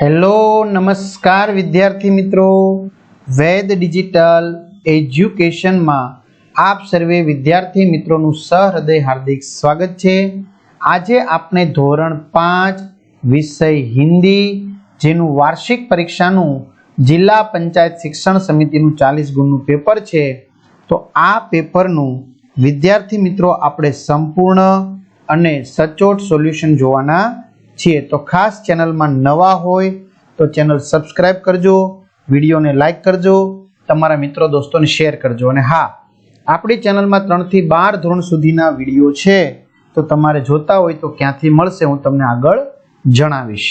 hello નમસ્કાર વિદ્યાર્થી મિત્રો વેદ ડિજિટલ એજ્યુકેશનમાં આપ સર્વે વિદ્યાર્થી મિત્રોનું સહૃદય હાર્દિક સ્વાગત છે આજે આપણે ધોરણ પાંચ વિષય હિન્દી જેનું વાર્ષિક પરીક્ષાનું જિલ્લા પંચાયત શિક્ષણ સમિતિનું ચાલીસ ગુણનું પેપર છે તો આ પેપરનું વિદ્યાર્થી મિત્રો આપણે સંપૂર્ણ અને સચોટ સોલ્યુશન જોવાના છીએ તો ખાસ ચેનલમાં નવા હોય તો ચેનલ સબસ્ક્રાઈબ કરજો વિડીયોને લાઇક કરજો તમારા મિત્રો દોસ્તોને શેર કરજો અને હા આપણી ચેનલમાં ત્રણથી બાર ધોરણ સુધીના વિડીયો છે તો તમારે જોતા હોય તો ક્યાંથી મળશે હું તમને આગળ જણાવીશ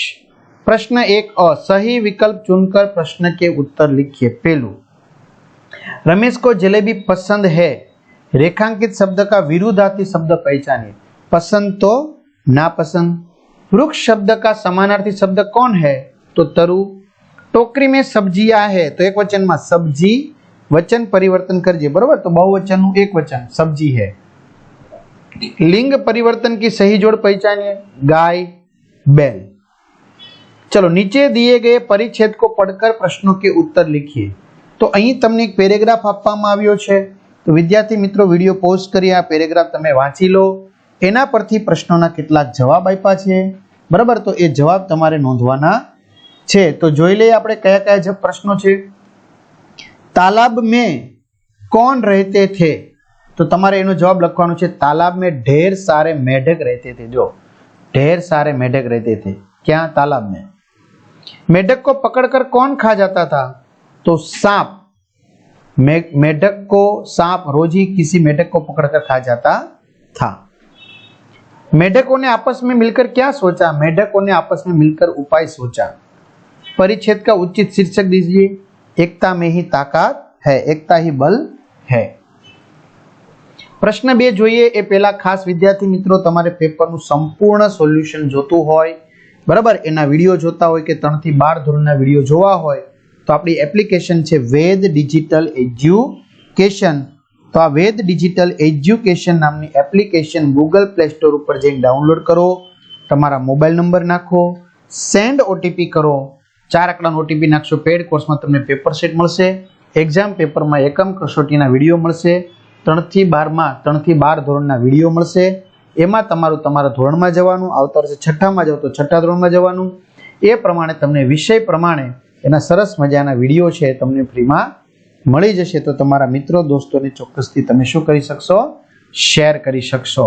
પ્રશ્ન એક અ સહી વિકલ્પ ચૂનકર પ્રશ્ન કે ઉત્તર લીખીએ પેલું રમેશ કો જલેબી પસંદ હે રેખાંકિત શબ્દ કા का विरुद्धार्थी शब्द पहचानिए पसंद तो नापसंद वृक्ष शब्द का समानार्थी शब्द कौन है तो तरु टोकरी में सब्जिया है तो एक वचन में सब्जी वचन परिवर्तन करजे बरोबर तो बहुवचन નું એક વચન सब्जी है लिंग परिवर्तन की सही जोड़ पहचानिए गाय बैल चलो नीचे दिए गए परिच्छेद को पढ़कर प्रश्नों के उत्तर लिखिए તો અહીં તમને એક પેરેગ્રાફ આપવામાં આવ્યો છે તો વિદ્યાર્થી મિત્રો વિડીયો પોઝ કરી આ પેરેગ્રાફ તમે વાંચી લો એના પરથી પ્રશ્નોના કેટલાક જવાબ આપ્યા છે બરાબર તો એ જવાબ તમારે નોંધવાના છે તો જોઈ લઈએ આપણે કયા કયા જે પ્રશ્નો છે તાલાબ મેં કોણ રહેતે થે તો તમારે એનો જવાબ લખવાનો છે તાલાબ મેં ઢેર સારે મેઢક રહેતે થે જો ઢેર સારે મેઢક રહેતે થે ક્યાં તાલાબ મેં मेढक को पकड़कर कौन खा जाता था तो सांप મેઢક को सांप रोज ही किसी मेढक को पकड़कर खा जाता था મેઢકોને ने आपस में मिलकर क्या सोचा मेढकों ने आपस में मिलकर उपाय सोचा परिच्छेद का उचित शीर्षक दीजिए एकता में ही ताकत है બલ હે પ્રશ્ન બે જોઈએ એ પહેલા ખાસ વિદ્યાર્થી મિત્રો તમારે પેપરનું સંપૂર્ણ સોલ્યુશન જોતું હોય બરાબર એના વિડીયો જોતા હોય કે ત્રણથી બાર ધોરણના વિડીયો જોવા હોય તો આપણી એપ્લિકેશન છે વેદ ડિજિટલ એજ્યુકેશન તો આ વેદ ડિજિટલ એજ્યુકેશન નામની એપ્લિકેશન ગૂગલ પ્લે સ્ટોર ઉપર જઈને ડાઉનલોડ કરો તમારા મોબાઈલ નંબર નાખો સેન્ડ ઓટીપી કરો ચાર આંકડાનો ઓટીપી નાખશો પેડ કોર્સમાં તમને પેપર સેટ મળશે એક્ઝામ પેપરમાં એકમ કસોટીના વિડીયો મળશે ત્રણથી બારમાં ત્રણથી બાર ધોરણના વિડીયો મળશે એમાં તમારું તમારા ધોરણમાં જવાનું આવતા વર્ષે છઠ્ઠામાં જાવ તો છઠ્ઠા ધોરણમાં જવાનું એ પ્રમાણે તમને વિષય પ્રમાણે એના સરસ મજાના વિડીયો છે તમને ફ્રીમાં जैसे तो તો मित्रों दोस्तों ने चौक्स ते शू कर सकसो शेर कर सकसो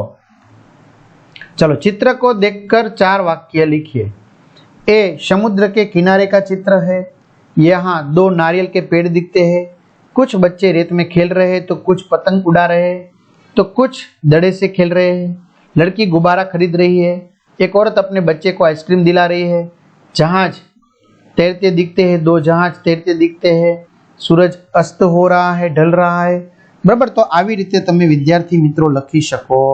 चलो चित्र को देखकर चार वाक्य लिखिए ए समुद्र के किनारे का चित्र है यहाँ दो नारियल के पेड़ दिखते हैं कुछ बच्चे रेत में खेल रहे हैं तो कुछ पतंग उड़ा रहे हैं तो कुछ दड़े से खेल रहे हैं लड़की गुब्बारा खरीद रही है एक औरत अपने बच्चे को आइसक्रीम दिला रही है जहाज तैरते दिखते हैं दो जहाज तैरते दिखते हैं सूरज अस्त हो रहा है ढल रहा है बराबर तो આવી रीते તમે विद्यार्थी मित्रों लखी सको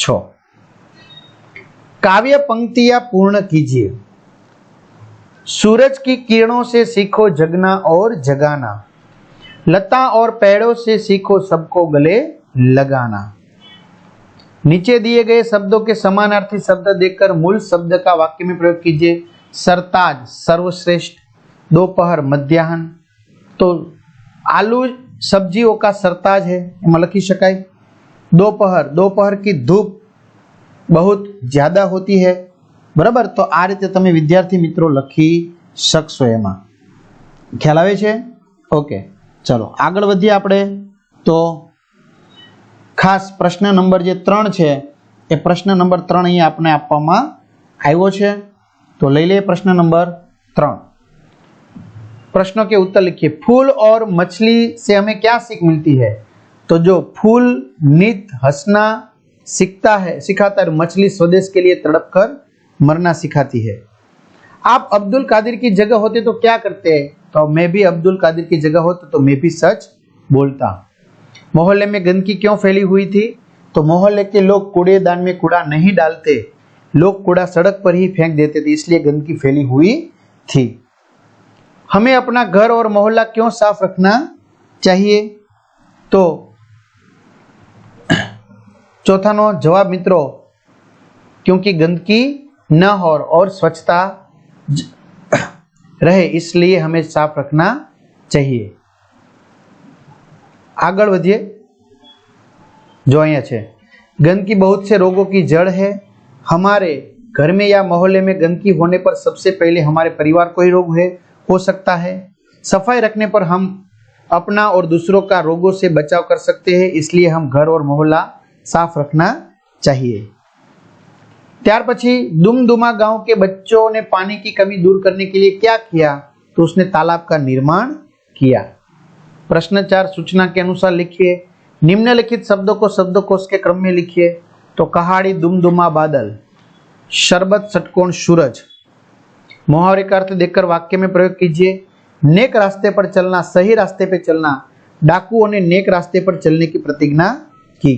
છો पंक्तिया पूर्ण कीजिए सूरज की किरणों से सीखो जगना और जगाना लता और पेड़ों से सीखो सबको गले लगाना नीचे दिए गए शब्दों के समानार्थी शब्द देखकर मूल शब्द का वाक्य में प्रयोग कीजिए सरताज सर्वश्रेष्ठ दोपहर मध्याह्न તો आलू सब्जियों का सरताज है એમાં લખી શકાય દોપહર દોપહર કી ધૂપ બહુ ज्यादा હોતી है બરાબર તો આ રીતે તમે વિદ્યાર્થી મિત્રો લખી શકશો એમાં ખ્યાલ આવે છે ઓકે ચલો આગળ વધીએ આપણે તો ખાસ પ્રશ્ન નંબર જે ત્રણ છે એ પ્રશ્ન નંબર ત્રણ અહીંયા આપણે આપવામાં આવ્યો છે તો લઈ લઈએ પ્રશ્ન નંબર ત્રણ प्रश्नों के उत्तर लिखिए फूल और मछली से हमें क्या सीख मिलती है तो जो फूल नित हंसना सीखता है सिखाता है मछली स्वदेश के लिए तड़प कर मरना सिखाती है आप अब्दुल कादिर की जगह होते तो क्या करते तो मैं भी अब्दुल कादिर की जगह होता तो मैं भी सच बोलता मोहल्ले में गंदगी क्यों फैली हुई थी तो मोहल्ले के लोग कूड़ेदान में कूड़ा नहीं डालते लोग कूड़ा सड़क पर ही फेंक देते थे इसलिए गंदगी फैली हुई थी हमें अपना घर और मोहल्ला क्यों साफ रखना चाहिए तो चौथा नो जवाब मित्रों क्योंकि गंदगी न हो और स्वच्छता रहे इसलिए हमें साफ रखना चाहिए आगे जो अह गंदगी बहुत से रोगों की जड़ है हमारे घर में या मोहल्ले में गंदगी होने पर सबसे पहले हमारे परिवार को ही रोग है हो सकता है सफाई रखने पर हम अपना और दूसरों का रोगों से बचाव कर सकते हैं इसलिए हम घर और मोहल्ला साफ रखना चाहिए ત્યાર પછી दुमदुमा गांव के बच्चों ने पानी की कमी दूर करने के लिए क्या किया तो उसने तालाब का निर्माण किया प्रश्न चार सूचना के अनुसार लिखिए निम्नलिखित शब्दों को शब्दकोश के क्रम में लिखिए तो कहाड़ी दुमदुमा बादल शरबत सटकोण सूरज मुहावरे का अर्थ देखकर वाक्य में प्रयोग कीजिए नेक रास्ते पर चलना सही रास्ते पर चलना डाकुओं ने नेक रास्ते पर चलने की प्रतिज्ञा की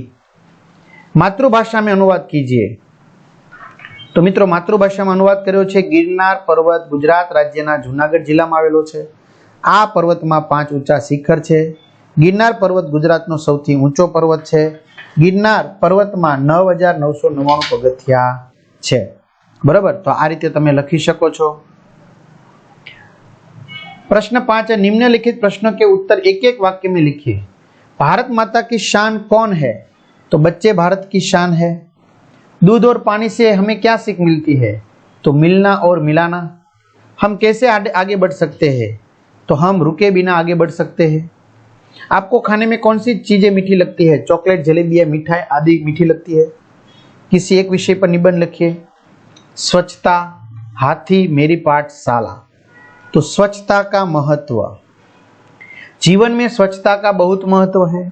માતૃભાષા મેં અનુવાદ કીજીએ તો મિત્રો માતૃભાષામાં અનુવાદ કર્યો છે ગિરનાર પર્વત ગુજરાત રાજ્યના જુનાગઢ જિલ્લામાં આવેલો છે આ પર્વતમાં પાંચ ઊંચા શિખર છે ગિરનાર પર્વત ગુજરાતનો સૌથી ઊંચો પર્વત છે ગિરનાર પર્વતમાં નવ હજાર નવસો નવ્વાણું પગથિયા છે बराबर तो आ रीते તમે लखी શકો प्रश्न पांच है निम्नलिखित प्रश्नों के उत्तर एक एक वाक्य में लिखिए भारत माता की शान कौन है तो बच्चे भारत की शान है दूध और पानी से हमें क्या सीख मिलती है तो मिलना और मिलाना हम कैसे आगे बढ़ सकते हैं तो हम रुके बिना आगे बढ़ सकते हैं आपको खाने में कौन सी चीज़ें मीठी लगती है चॉकलेट जलेबियाँ मिठाई आदि मीठी लगती है किसी एक विषय पर निबंध लिखिए स्वच्छता हाथी मेरी पाठशाला तो स्वच्छता का महत्व जीवन में स्वच्छता का बहुत महत्व है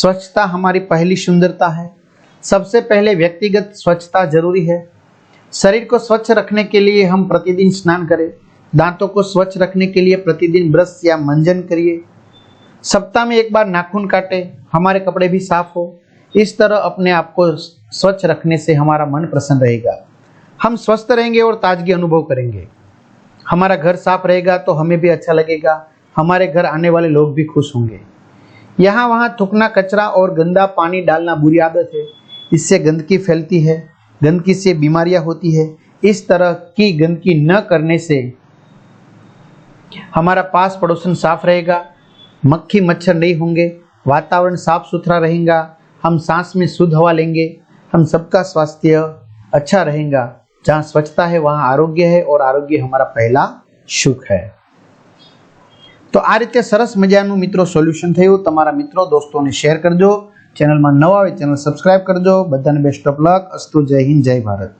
स्वच्छता हमारी पहली सुंदरता है सबसे पहले व्यक्तिगत स्वच्छता जरूरी है शरीर को स्वच्छ रखने के लिए हम प्रतिदिन स्नान करें दांतों को स्वच्छ रखने के लिए प्रतिदिन ब्रश या मंजन करिए सप्ताह में एक बार नाखून काटे हमारे कपड़े भी साफ हो इस तरह अपने आप को स्वच्छ रखने से हमारा मन प्रसन्न रहेगा हम स्वस्थ रहेंगे और ताजगी अनुभव करेंगे हमारा घर साफ रहेगा तो हमें भी अच्छा लगेगा हमारे घर आने वाले लोग भी खुश होंगे यहाँ वहाँ थूकना कचरा और गंदा पानी डालना बुरी आदत है इससे गंदगी फैलती है गंदगी से बीमारियां होती है इस तरह की गंदगी न करने से हमारा पास पड़ोसन साफ रहेगा मक्खी मच्छर नहीं होंगे वातावरण साफ सुथरा रहेगा हम सांस में शुद्ध हवा लेंगे हम सबका स्वास्थ्य अच्छा रहेगा जहां स्वच्छता है वहां आरोग्य है और आरोग्य हमारा पहला सुख है तो आ रित्या सरस मजानु मित्रों सोल्यूशन थयो તમારા મિત્રો દોસ્તો ને શેર કરજો ચેનલ માં નવ આવે ચેનલ સબસ્ક્રાઇબ કરજો બધાને બેસ્ટ ઓફ લક અસ્તો જય હિન્દ જય ભારત